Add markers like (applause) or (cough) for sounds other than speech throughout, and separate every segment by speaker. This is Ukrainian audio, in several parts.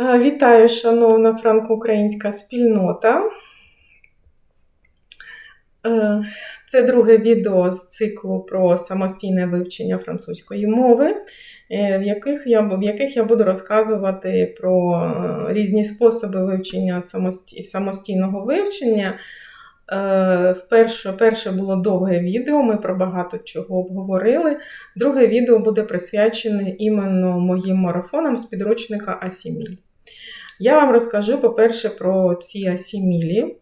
Speaker 1: Е, Вітаю, шановна франко-українська спільнота. Е, Це друге відео з циклу про самостійне вивчення французької мови, е, в яких я, в яких я буду розказувати про різні способи вивчення самостійного вивчення. Е, Вперше, перше було довге відео, ми про багато чого обговорили. Друге відео буде присвячене іменно моїм марафонам з підручника Асіміль. Я вам розкажу, по-перше, про ці асімілі.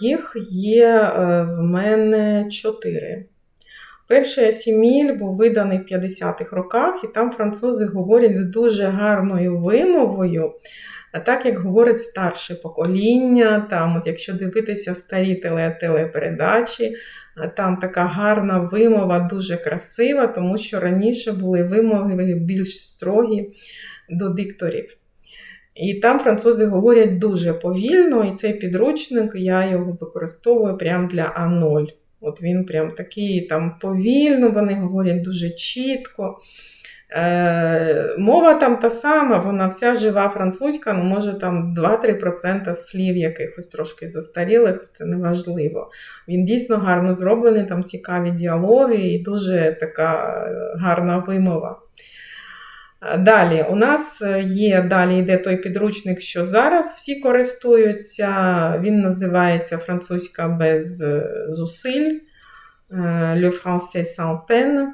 Speaker 1: Їх є е, в мене чотири. Перший асіміль був виданий в 50-х роках, і там французи говорять з дуже гарною вимовою, так як говорить старше покоління. Там, от Якщо дивитися старі теле телепередачі, там така гарна вимова, дуже красива, тому що раніше були вимови більш строгі до дикторів. І там французи говорять дуже повільно, і цей підручник я його використовую прямо для А0. От він прям такий там повільно, вони говорять дуже чітко. Е, Мова там та сама, вона вся жива французька, ну може там 2-3% слів якихось трошки застарілих, це не важливо. Він дійсно гарно зроблений, там цікаві діалоги і дуже така гарна вимова. Далі, у нас є, далі йде той підручник, що зараз всі користуються. Він називається Французька без зусиль, Le français sans peine.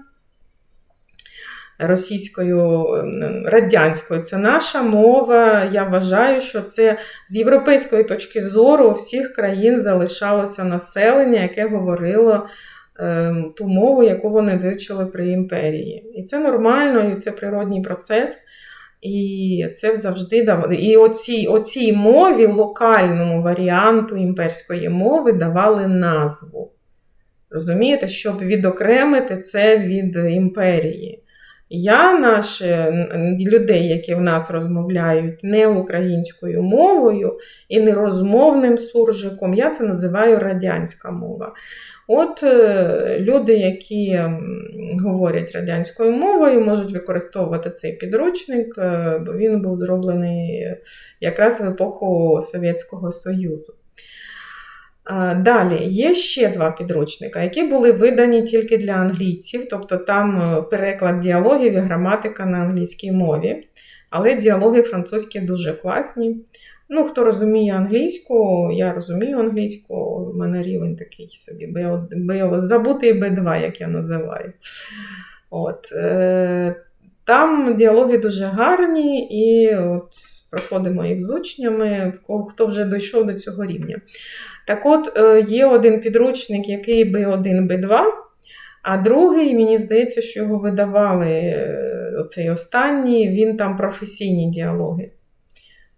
Speaker 1: Російською, радянською. Це наша мова. Я вважаю, що це з європейської точки зору у всіх країн залишалося населення, яке говорило ту мову, яку вони вивчили при імперії. І це нормально, і це природній процес. І це завжди давали. І оцій, оцій мові, локальному варіанту імперської мови давали назву. Розумієте, щоб відокремити це від імперії. Я наші людей, які в нас розмовляють не українською мовою і не розмовним суржиком, я це називаю радянська мова. От люди, які говорять радянською мовою, можуть використовувати цей підручник, бо він був зроблений якраз в епоху Совєтського Союзу. Далі є ще два підручника, які були видані тільки для англійців, тобто там переклад діалогів і граматика на англійській мові. Але діалоги французькі дуже класні. Ну, Хто розуміє англійську, я розумію англійську, у мене рівень такий собі, забутий Б2, як я називаю. От, е, Там діалоги дуже гарні, і от проходимо їх з учнями, хто вже дійшов до цього рівня. Так от, є один підручник, який B1, B2, а другий, мені здається, що його видавали оцей останній, він там професійні діалоги.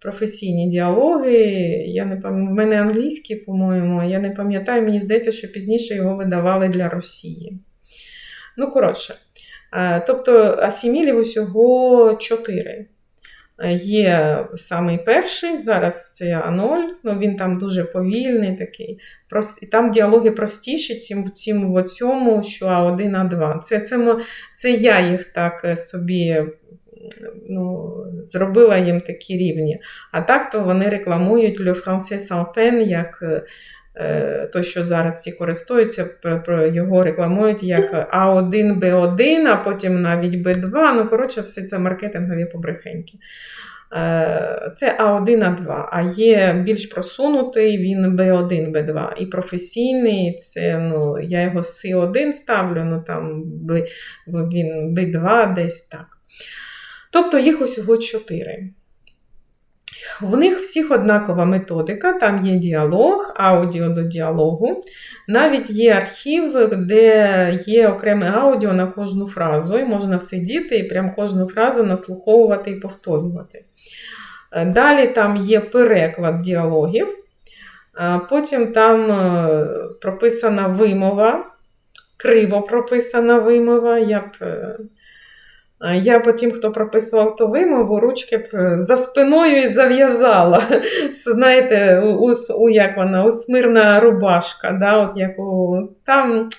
Speaker 1: Професійні діалоги, я не пам'ятаю, в мене англійський, по-моєму, я не пам'ятаю, мені здається, що пізніше його видавали для Росії. Ну, коротше, тобто асімілів усього чотири. Є самий перший, зараз це А0, ну він там дуже повільний такий. І там діалоги простіші, цим, цим в цьому, що А1, А2. Це, це, це я їх так собі ну, зробила їм такі рівні. А так то вони рекламують Le Français sans peine, як то, що зараз всі користуються, його рекламують як А1, Б1, а потім навіть Б2. Ну, коротше, все це маркетингові побрехеньки. Це А1, А2, а є більш просунутий, він Б1, Б2. І професійний, це, ну, я його С1 ставлю, ну там він Б2 десь так. Тобто їх усього чотири. В них всіх однакова методика, там є діалог, аудіо до діалогу. Навіть є архів, де є окреме аудіо на кожну фразу, і можна сидіти і прям кожну фразу наслуховувати і повторювати. Далі там є переклад діалогів, потім там прописана вимова, криво прописана вимова. Я б я потім, хто прописував ту вимову, ручки б за спиною і зав'язала. Знаєте, у, у, як вона, усмирна рубашка. Да, от як у, Там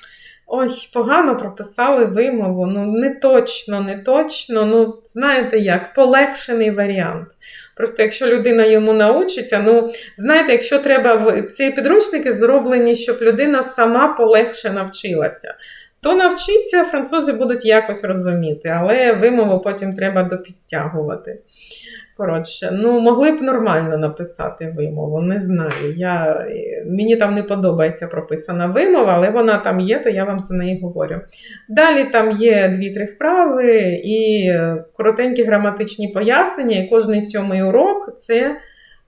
Speaker 1: ой, погано прописали вимову, ну не точно, не точно. Ну, знаєте як, полегшений варіант. Просто якщо людина йому научиться, ну, знаєте, якщо треба, ці підручники зроблені, щоб людина сама полегше навчилася. То навчиться, французи будуть якось розуміти, але вимову потім треба допідтягувати. Коротше, ну, могли б нормально написати вимову, не знаю. Я, Мені там не подобається прописана вимова, але вона там є, то я вам за неї говорю. Далі там є дві-три вправи і коротенькі граматичні пояснення, і кожний сьомий урок це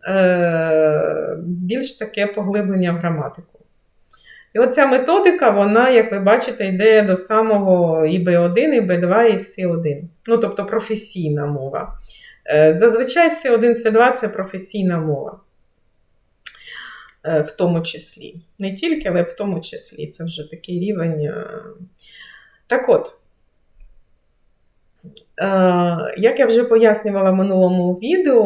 Speaker 1: е, більш таке поглиблення в граматику. І оця методика, вона, як ви бачите, йде до самого і Б1, і Б2, і С1. Ну, тобто професійна мова. Е, зазвичай С1, С2 це професійна мова. Е, в тому числі. Не тільки, але в тому числі. Це вже такий рівень. Е. Так от, як я вже пояснювала в минулому відео,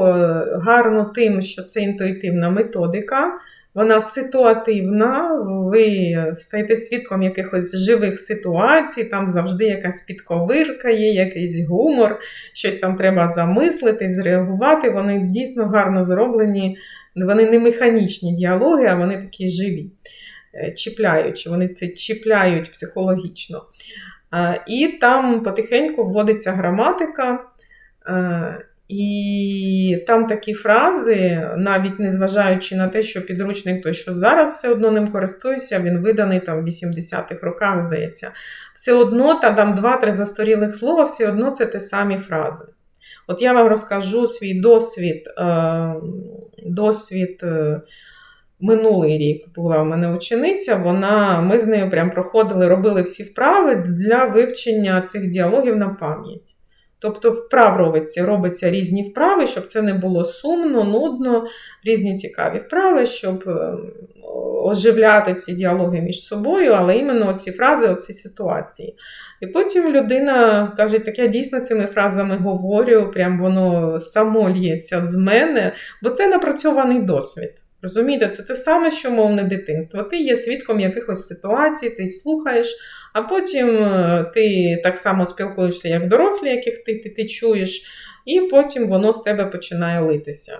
Speaker 1: гарно тим, що це інтуїтивна методика. Вона ситуативна, ви стаєте свідком якихось живих ситуацій, там завжди якась підковирка є, якийсь гумор, щось там треба замислити, зреагувати. Вони дійсно гарно зроблені, вони не механічні діалоги, а вони такі живі, е, чіпляючі, вони це чіпляють психологічно. І там потихеньку вводиться граматика. І там такі фрази, навіть незважаючи на те, що підручник той, що зараз все одно ним користуюся, він виданий там в 80-х роках, здається. Все одно та там два-три застарілих слова, все одно це те самі фрази. От я вам розкажу свій досвід. Е, досвід е, Минулий рік була у мене учениця, вона, ми з нею прям проходили, робили всі вправи для вивчення цих діалогів на пам'ять. Тобто, вправ робиться, робиться різні вправи, щоб це не було сумно, нудно, різні цікаві вправи, щоб е, оживляти ці діалоги між собою, але іменно ці фрази, оці ситуації. І потім людина каже, так я дійсно цими фразами говорю, прям воно само лється з мене, бо це напрацьований досвід. Розумієте, це те саме, що мовне дитинство. Ти є свідком якихось ситуацій, ти слухаєш, а потім е, ти так само спілкуєшся, як дорослі, яких ти, ти, ти чуєш, і потім воно з тебе починає литися.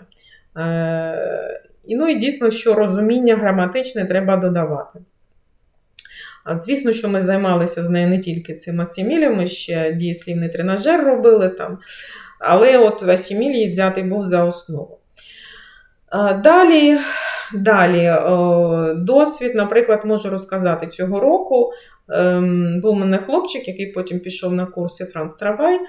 Speaker 1: Е, Ну і дійсно, що розуміння граматичне треба додавати. Звісно, що ми займалися з нею не тільки цим асімілем, ще дієслівний тренажер робили там. Але от асімілій взятий був за основу. Далі, далі досвід, наприклад, можу розказати цього року. Ем, був у мене хлопчик, який потім пішов на курси Франц Травай.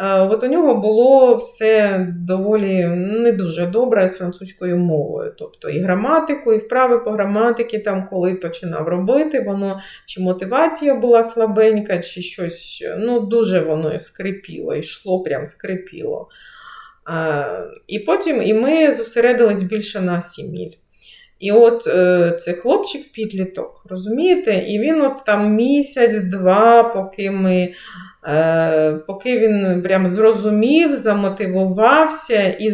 Speaker 1: От у нього було все доволі не дуже добре з французькою мовою. Тобто і граматику, і вправи по граматиці, там, коли починав робити, воно чи мотивація була слабенька, чи щось ну, дуже воно скрипіло, йшло, прям скрипіло. І потім і ми зосередились більше на сіміль. І от е, це хлопчик-підліток, розумієте? І він от там місяць-два, поки ми, е, поки він прям зрозумів, замотивувався і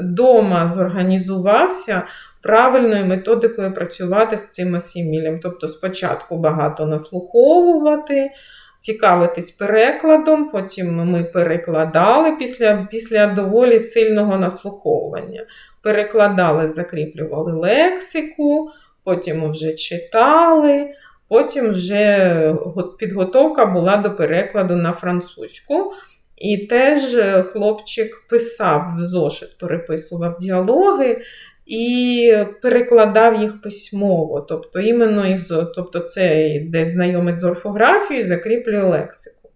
Speaker 1: вдома зорганізувався правильною методикою працювати з цим асімілем. Тобто спочатку багато наслуховувати цікавитись перекладом, потім ми перекладали після, після доволі сильного наслуховування. Перекладали, закріплювали лексику, потім вже читали. Потім вже підготовка була до перекладу на французьку. І теж хлопчик писав в зошит, переписував діалоги і перекладав їх письмово. Тобто, іменно із, тобто це йде знайомить з орфографією, закріплює лексику.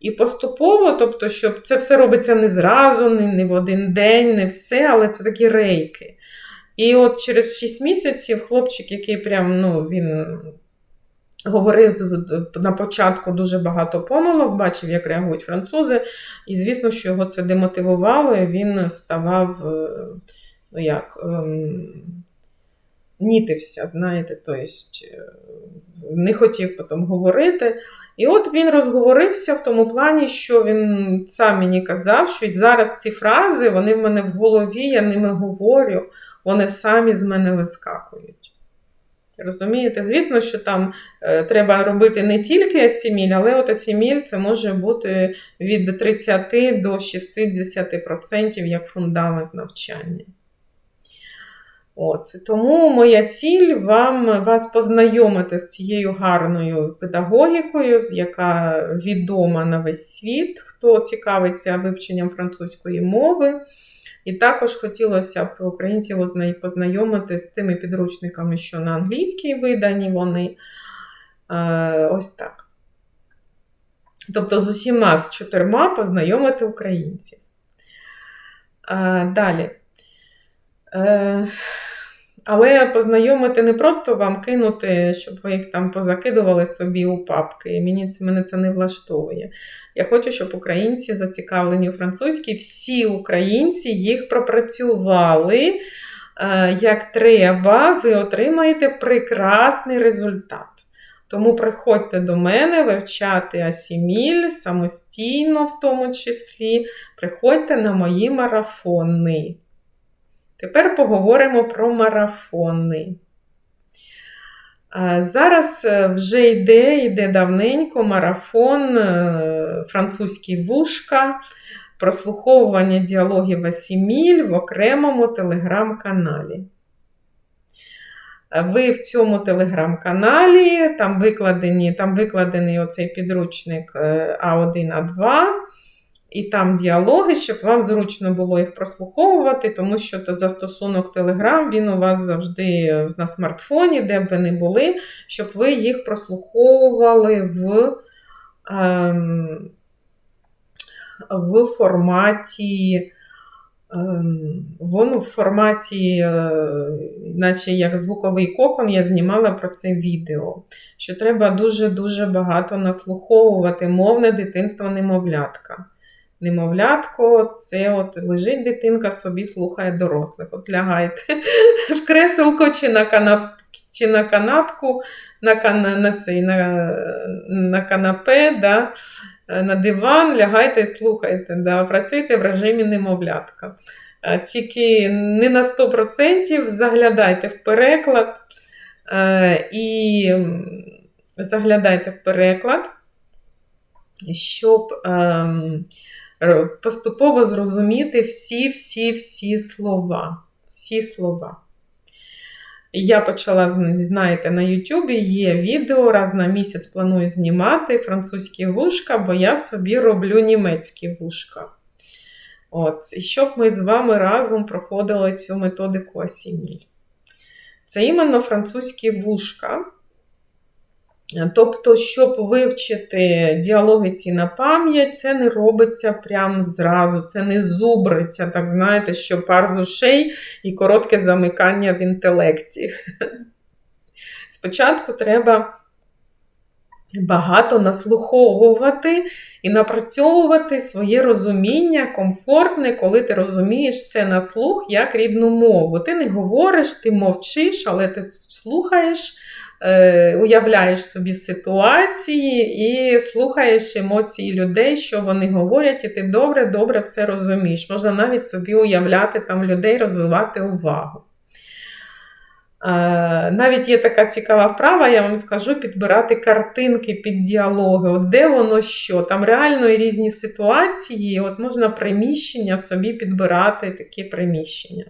Speaker 1: І поступово, тобто, щоб це все робиться не зразу, не, в один день, не все, але це такі рейки. І от через 6 місяців хлопчик, який прям, ну, він говорив на початку дуже багато помилок, бачив, як реагують французи. І, звісно, що його це демотивувало, і він ставав. Е, ну як, ем, нітився, знаєте, тобто не хотів потім говорити. І от він розговорився в тому плані, що він сам мені казав, що зараз ці фрази, вони в мене в голові, я ними говорю, вони самі з мене вискакують. Розумієте? Звісно, що там е, треба робити не тільки асіміль, але от асіміль це може бути від 30 до 60% як фундамент навчання. От. Тому моя ціль вам вас познайомити з цією гарною педагогікою, яка відома на весь світ, хто цікавиться вивченням французької мови. І також хотілося б українців познайомити з тими підручниками, що на англійській видані вони. Е, ось так. Тобто з усіма з чотирма познайомити українців. Е, далі. Е, але познайомити не просто вам кинути, щоб ви їх там позакидували собі у папки. Мені це мене це не влаштовує. Я хочу, щоб українці зацікавлені у французькій, всі українці їх пропрацювали е, як треба, ви отримаєте прекрасний результат. Тому приходьте до мене вивчати асіміль самостійно, в тому числі. Приходьте на мої марафони. Тепер поговоримо про марафони. Зараз е, вже йде, йде давненько марафон е, французький вушка, прослуховування діалогів Асіміль в окремому телеграм-каналі. Ви в цьому телеграм-каналі, там викладені, там викладений оцей підручник е, А1А2 і там діалоги, щоб вам зручно було їх прослуховувати, тому що то застосунок Telegram, він у вас завжди на смартфоні, де б ви не були, щоб ви їх прослуховували в ем, в форматі. Ем, воно в форматі, е, наче як звуковий кокон, я знімала про це відео. Що треба дуже-дуже багато наслуховувати мовне дитинство немовлятка немовлятко, це от лежить дитинка, собі слухає дорослих. От лягайте (laughs) в креселко чи на канап, чи на канапку, на на, цей, на, на канапе, да, на диван, лягайте і слухайте. Да, Працюйте в режимі немовлятка. Тільки не на 100% заглядайте в переклад е, і заглядайте в переклад, щоб. Поступово зрозуміти всі-всі-всі слова. Всі слова. Я почала, знаєте, на Ютубі є відео, раз на місяць планую знімати французькі вушка, бо я собі роблю німецькі вушка. От, І щоб ми з вами разом проходили цю методику Асіміль. Це іменно французькі вушка. Тобто, щоб вивчити діалоги ці на пам'ять, це не робиться прямо зразу, це не зубриться, так знаєте, що пар з ушей і коротке замикання в інтелекті. (laughs) Спочатку треба багато наслуховувати і напрацьовувати своє розуміння комфортне, коли ти розумієш все на слух як рідну мову. Ти не говориш, ти мовчиш, але ти слухаєш. Е, уявляєш собі ситуації і слухаєш емоції людей, що вони говорять, і ти добре-добре все розумієш. Можна навіть собі уявляти там людей, розвивати увагу. Е, навіть є така цікава вправа, я вам скажу, підбирати картинки під діалоги. От Де воно що? Там реально різні ситуації, от можна приміщення собі підбирати такі приміщення.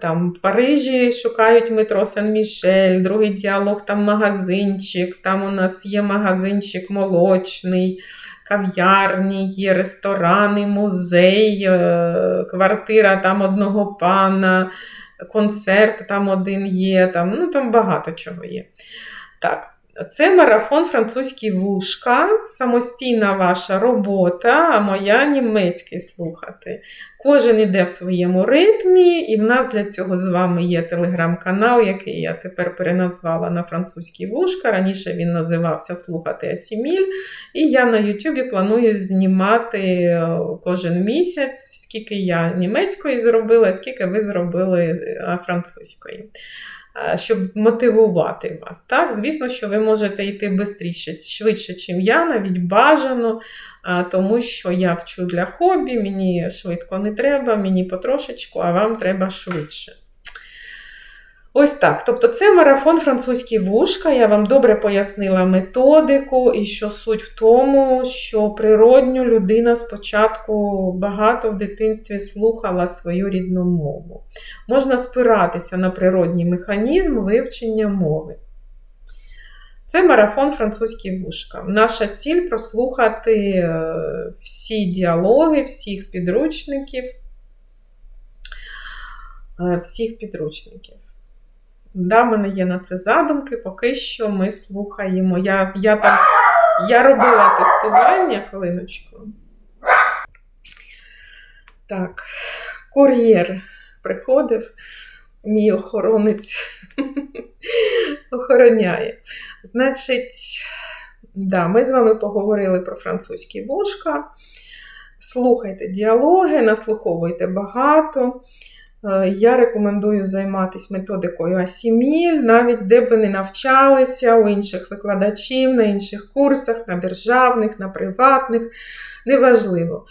Speaker 1: Там в Парижі шукають метро Сен-Мішель, другий діалог, там магазинчик, там у нас є магазинчик молочний, кав'ярні, є ресторани, музей, е, квартира там одного пана, концерт там один є, там, ну там багато чого є. Так. Це марафон французькі вушка, самостійна ваша робота, а моя німецький слухати. Кожен іде в своєму ритмі, і в нас для цього з вами є телеграм-канал, який я тепер переназвала на французький вушка. Раніше він називався Слухати Асіміль. І я на Ютубі планую знімати е, кожен місяць, скільки я німецької зробила, скільки ви зробили е, французької. Е, щоб мотивувати вас. Так? Звісно, що ви можете йти швидше, ніж я, навіть бажано, е, тому що я вчу для хобі, мені швидко не треба, мені потрошечку, а вам треба швидше. Ось так. Тобто, це марафон французькі вушка. Я вам добре пояснила методику, і що суть в тому, що природньо людина спочатку багато в дитинстві слухала свою рідну мову. Можна спиратися на природній механізм вивчення мови. Це марафон французькі вушка. Наша ціль прослухати е, всі діалоги, всіх підручників. Е, всіх підручників. Да, в мене є на це задумки, поки що ми слухаємо. Я я, там, я робила тестування, хвилиночку. Так, кур'єр приходив, мій охоронець (laughs) охороняє. Значить, да, ми з вами поговорили про французькі вушка. Слухайте діалоги, наслуховуйте багато. Е, я рекомендую займатися методикою Асіміль, навіть де б ви не навчалися у інших викладачів, на інших курсах, на державних, на приватних. Неважливо.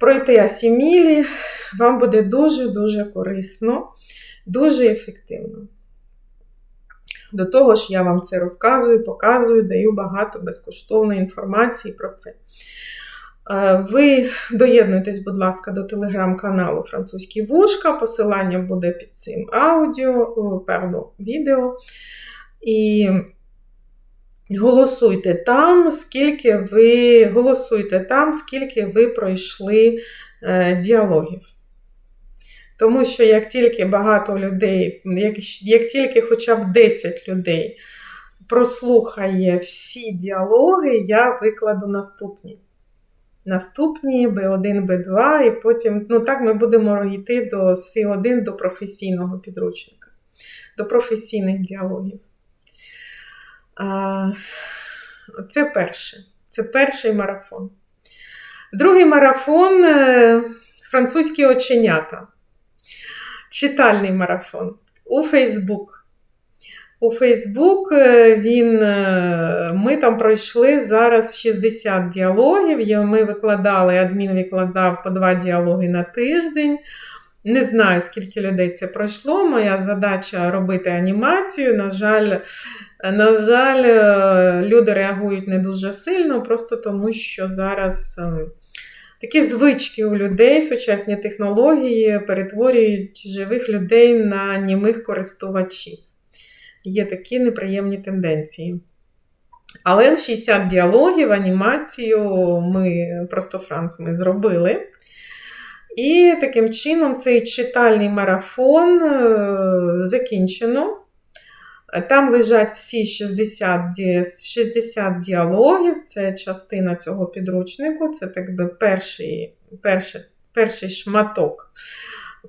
Speaker 1: Пройти Асімілі вам буде дуже-дуже корисно, дуже ефективно. До того ж, я вам це розказую, показую, даю багато безкоштовної інформації про це. Е, ви доєднуйтесь, будь ласка, до телеграм-каналу Французькі вушка. Посилання буде під цим аудіо, певно, відео. І голосуйте там, скільки ви голосуйте там, скільки ви пройшли е, діалогів. Тому що як тільки багато людей, як, як тільки хоча б 10 людей прослухає всі діалоги, я викладу наступні наступні B1, B2, і потім, ну так, ми будемо йти до С1 до професійного підручника, до професійних діалогів. Це перше. Це перший марафон. Другий марафон е, французькі оченята. Читальний марафон у Фейсбук. У Фейсбук е, він, е, ми там пройшли зараз 60 діалогів. Ми викладали, адмін викладав по два діалоги на тиждень. Не знаю, скільки людей це пройшло. Моя задача робити анімацію. На жаль, на жаль, е, люди реагують не дуже сильно, просто тому що зараз такі звички у людей, сучасні технології перетворюють живих людей на німих користувачів є такі неприємні тенденції. Але 60 діалогів, анімацію ми просто Франц ми зробили. І таким чином цей читальний марафон е, закінчено. Там лежать всі 60 60 діалогів, це частина цього підручнику, це так би перший перший, перший шматок,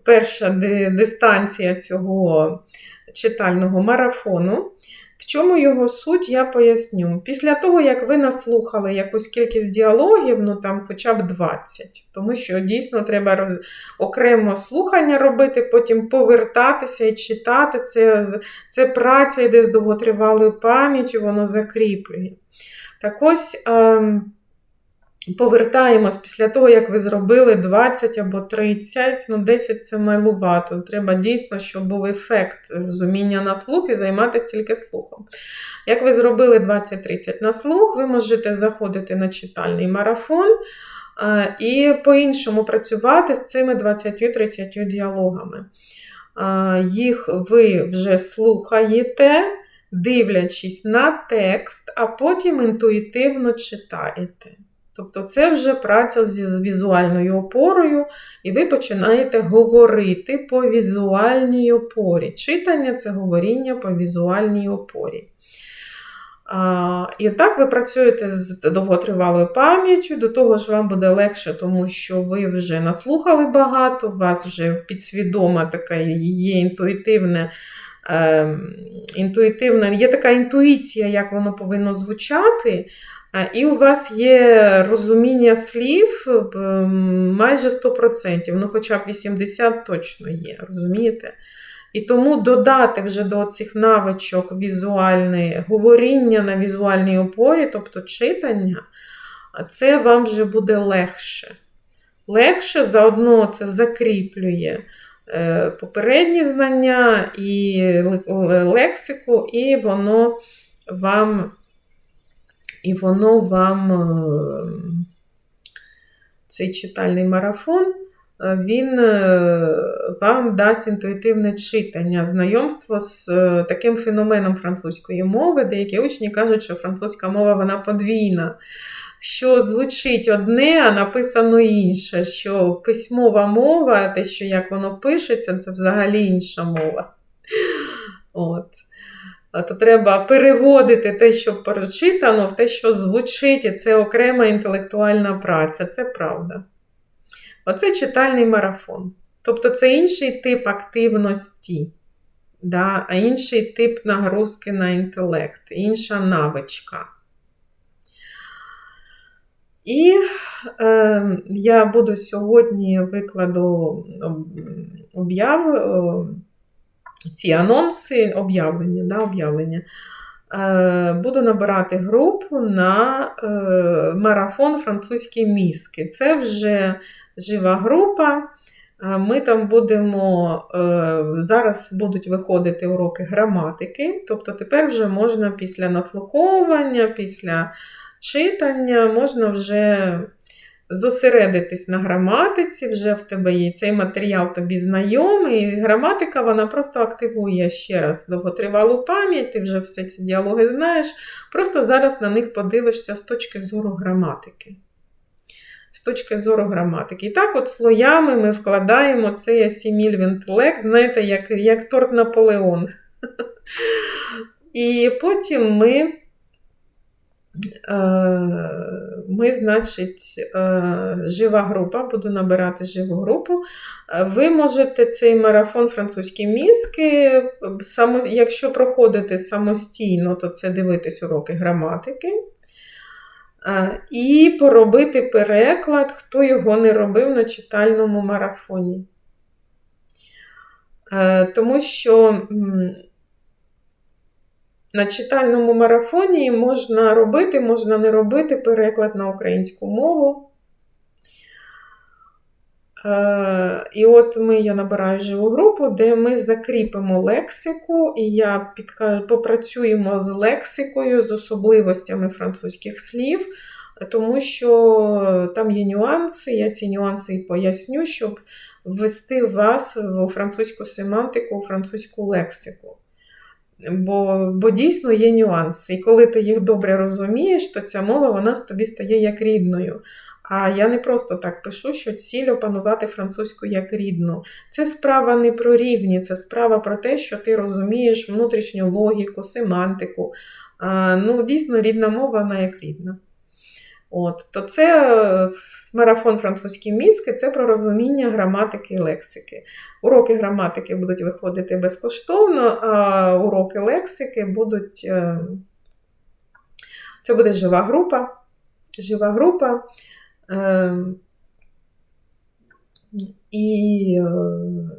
Speaker 1: перша дистанція цього читального марафону. В чому його суть, я поясню. Після того, як ви наслухали якусь кількість діалогів, ну там хоча б 20, тому що дійсно треба роз... окремо слухання робити, потім повертатися і читати. Це це праця йде з довготривалою пам'яттю, воно закріплює. Так ось. Ем повертаємось після того, як ви зробили 20 або 30, ну 10 це майлувато. Треба дійсно, щоб був ефект розуміння на слух і займатися тільки слухом. Як ви зробили 20-30 на слух, ви можете заходити на читальний марафон. І по-іншому працювати з цими 20-30 діалогами. Їх ви вже слухаєте, дивлячись на текст, а потім інтуїтивно читаєте. Тобто це вже праця з візуальною опорою, і ви починаєте говорити по візуальній опорі. Читання це говоріння по візуальній опорі. А, І так ви працюєте з довготривалою пам'яттю, до того ж, вам буде легше, тому що ви вже наслухали багато, у вас вже підсвідома така є інтуїтивне. Е, інтуїтивна, є така інтуїція, як воно повинно звучати, і у вас є розуміння слів майже 100%, ну хоча б 80% точно є, розумієте? І тому додати вже до цих навичок візуальне говоріння на візуальній опорі, тобто читання, це вам вже буде легше. Легше заодно це закріплює е, попередні знання, і лексику, і воно вам, і воно вам цей читальний марафон. Він вам дасть інтуїтивне читання, знайомство з таким феноменом французької мови. Деякі учні кажуть, що французька мова вона подвійна що звучить одне, а написано інше, що письмова мова, те, що як воно пишеться, це взагалі інша мова. От. То треба переводити те, що прочитано, в те, що звучить, і це окрема інтелектуальна праця. Це правда. Оце читальний марафон. Тобто це інший тип активності, да? а інший тип нагрузки на інтелект, інша навичка. І е, я буду сьогодні викладу об'яв, ці анонси, об'явлення. да, об'явлення. Е, буду набирати групу на е, марафон французькі мізки. Це вже жива група. Е, ми там будемо, зараз будуть виходити уроки граматики, тобто тепер вже можна після наслуховування, після читання, можна вже зосередитись на граматиці, вже в тебе є цей матеріал тобі знайомий. Граматика вона просто активує ще раз довготривалу пам'ять, ти вже все ці діалоги знаєш. Просто зараз на них подивишся з точки зору граматики. З точки зору граматики. І так, от слоями ми вкладаємо цей асіміль в інтелект, знаєте, як як торт Наполеон. (laughs) І потім ми ми, значить, е, жива група, буду набирати живу групу. Е, ви можете цей марафон французькі мізки, якщо проходите самостійно, то це дивитись уроки граматики. І поробити переклад, хто його не робив на читальному марафоні. Тому що на читальному марафоні можна робити, можна не робити переклад на українську мову. Е, і от ми, я набираю живу групу, де ми закріпимо лексику, і я підкажу, попрацюємо з лексикою, з особливостями французьких слів, тому що там є нюанси, я ці нюанси і поясню, щоб ввести вас у французьку семантику, у французьку лексику. Бо бо дійсно є нюанси. І коли ти їх добре розумієш, то ця мова вона тобі стає як рідною. А я не просто так пишу, що ціль опанувати французьку як рідну. Це справа не про рівні, це справа про те, що ти розумієш внутрішню логіку, семантику. А, Ну, Дійсно, рідна мова, вона як рідна. От, То це е, марафон французькі мізки це про розуміння граматики і лексики. Уроки граматики будуть виходити безкоштовно, а уроки лексики будуть. Е, це буде жива група. Жива група. Е, і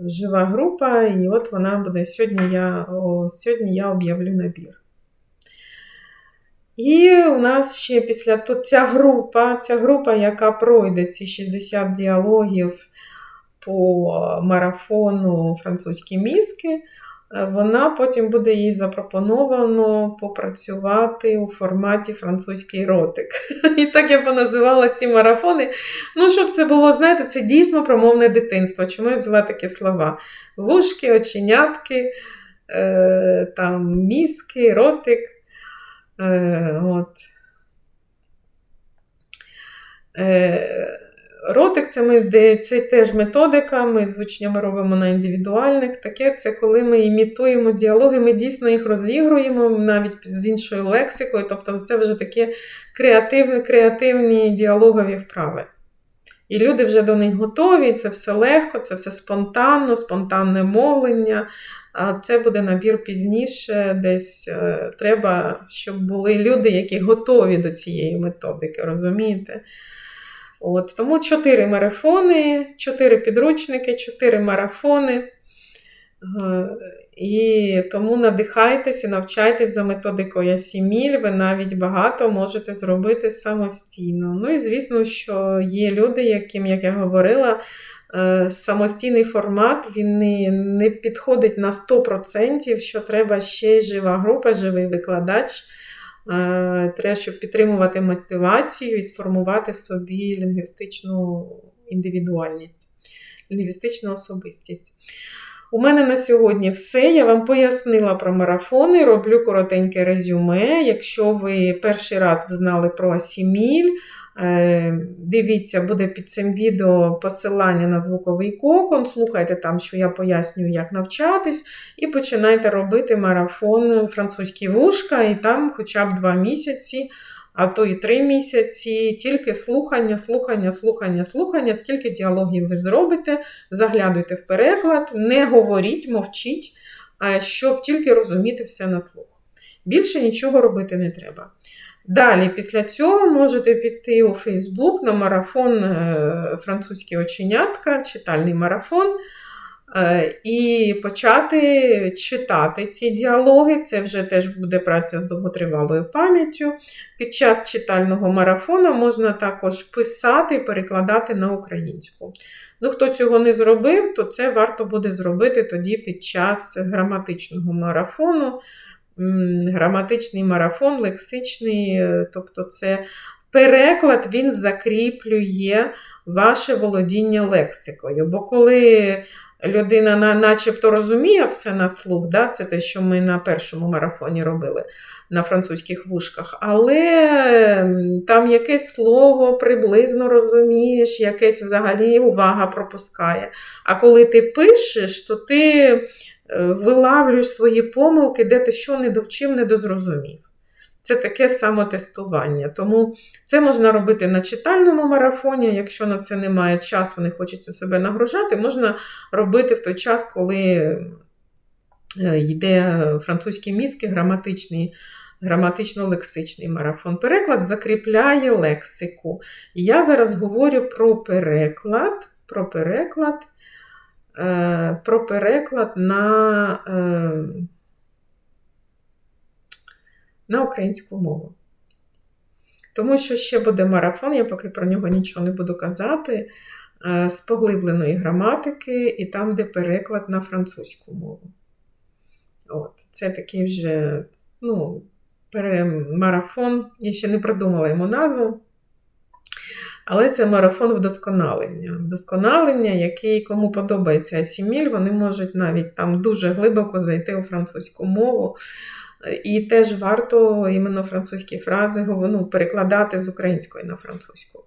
Speaker 1: жива група, і от вона буде сьогодні я сьогодні я об'явлю набір. І у нас ще після тут ця група, ця група, яка пройде ці 60 діалогів по марафону французькі мізки, е, вона потім буде їй запропоновано попрацювати у форматі французький ротик. (laughs) І так я поназивала ці марафони. Ну, щоб це було, знаєте, це дійсно промовне дитинство. Чому я взяла такі слова? Вушки, оченятки, е, там мізки, ротик. Е, от. Е, Ротик це ми, це теж методика, ми з учнями робимо на індивідуальних. Таке це коли ми імітуємо діалоги, ми дійсно їх розігруємо навіть з іншою лексикою. Тобто це вже такі креативні креативні діалогові вправи. І люди вже до них готові, це все легко, це все спонтанно, спонтанне мовлення. А це буде набір пізніше, десь е, треба, щоб були люди, які готові до цієї методики, розумієте? От, Тому чотири марафони, чотири підручники, чотири марафони. І тому надихайтесь і навчайтесь за методикою Асіміль, ви навіть багато можете зробити самостійно. Ну і звісно, що є люди, яким, як я говорила, самостійний формат він не, підходить на 100%, що треба ще жива група, живий викладач. Е, Треба, щоб підтримувати мотивацію і сформувати собі лінгвістичну індивідуальність, лінгвістичну особистість. У мене на сьогодні все. Я вам пояснила про марафони, роблю коротеньке резюме. Якщо ви перший раз знали про Асіміль, е, дивіться, буде під цим відео посилання на звуковий кокон. Слухайте там, що я пояснюю, як навчатись, і починайте робити марафон французькі вушка, і там хоча б два місяці. А то і три місяці, тільки слухання, слухання, слухання, слухання. Скільки діалогів ви зробите, заглядуйте в переклад, не говоріть, мовчіть, щоб тільки розуміти все на слух. Більше нічого робити не треба. Далі, після цього можете піти у Фейсбук на марафон французькі оченятка, читальний марафон. І почати читати ці діалоги. Це вже теж буде праця з довготривалою пам'яттю. Під час читального марафону можна також писати і перекладати на українську. Ну, Хто цього не зробив, то це варто буде зробити тоді під час граматичного марафону. Граматичний марафон, лексичний, тобто це переклад він закріплює ваше володіння лексикою. Бо коли людина начебто розуміє все на слух, да? це те, що ми на першому марафоні робили на французьких вушках, але там якесь слово приблизно розумієш, якесь взагалі увага пропускає. А коли ти пишеш, то ти вилавлюєш свої помилки, де ти що не довчив, не дозрозумів. Це таке самотестування. Тому це можна робити на читальному марафоні. Якщо на це немає часу, не хочеться себе нагружати, можна робити в той час, коли йде французький мізки, граматичний. Граматично-лексичний марафон. Переклад закріпляє лексику. Я зараз говорю про переклад, про переклад, про переклад на на українську мову. Тому що ще буде марафон, я поки про нього нічого не буду казати, з поглибленої граматики, і там, де переклад на французьку мову. От, Це такий вже ну, марафон, я ще не придумала йому назву. Але це марафон вдосконалення. Вдосконалення, який кому подобається асіміль, вони можуть навіть там дуже глибоко зайти у французьку мову. І теж варто іменно французькі фрази ну, перекладати з української на французьку.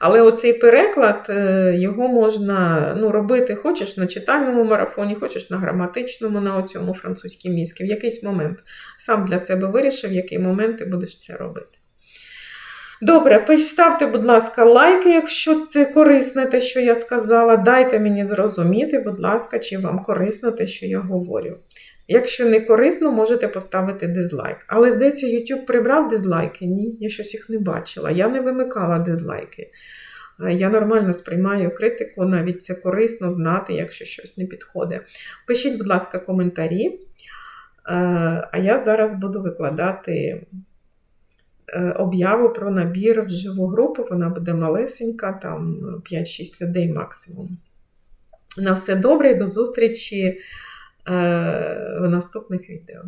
Speaker 1: Але оцей переклад е, його можна ну, робити, хочеш на читальному марафоні, хочеш на граматичному, на оцьому французькій мізки. В якийсь момент сам для себе вирішив, в який момент ти будеш це робити. Добре, ставте, будь ласка, лайки, якщо це корисне те, що я сказала. Дайте мені зрозуміти, будь ласка, чи вам корисно те, що я говорю. Якщо не корисно, можете поставити дизлайк. Але, здається, YouTube прибрав дизлайки? Ні, я щось їх не бачила. Я не вимикала дизлайки. Я нормально сприймаю критику, навіть це корисно знати, якщо щось не підходить. Пишіть, будь ласка, коментарі. А я зараз буду викладати е, об'яву про набір в живу групу. Вона буде малесенька, там 5-6 людей максимум. На все добре і до зустрічі! в наступних відео.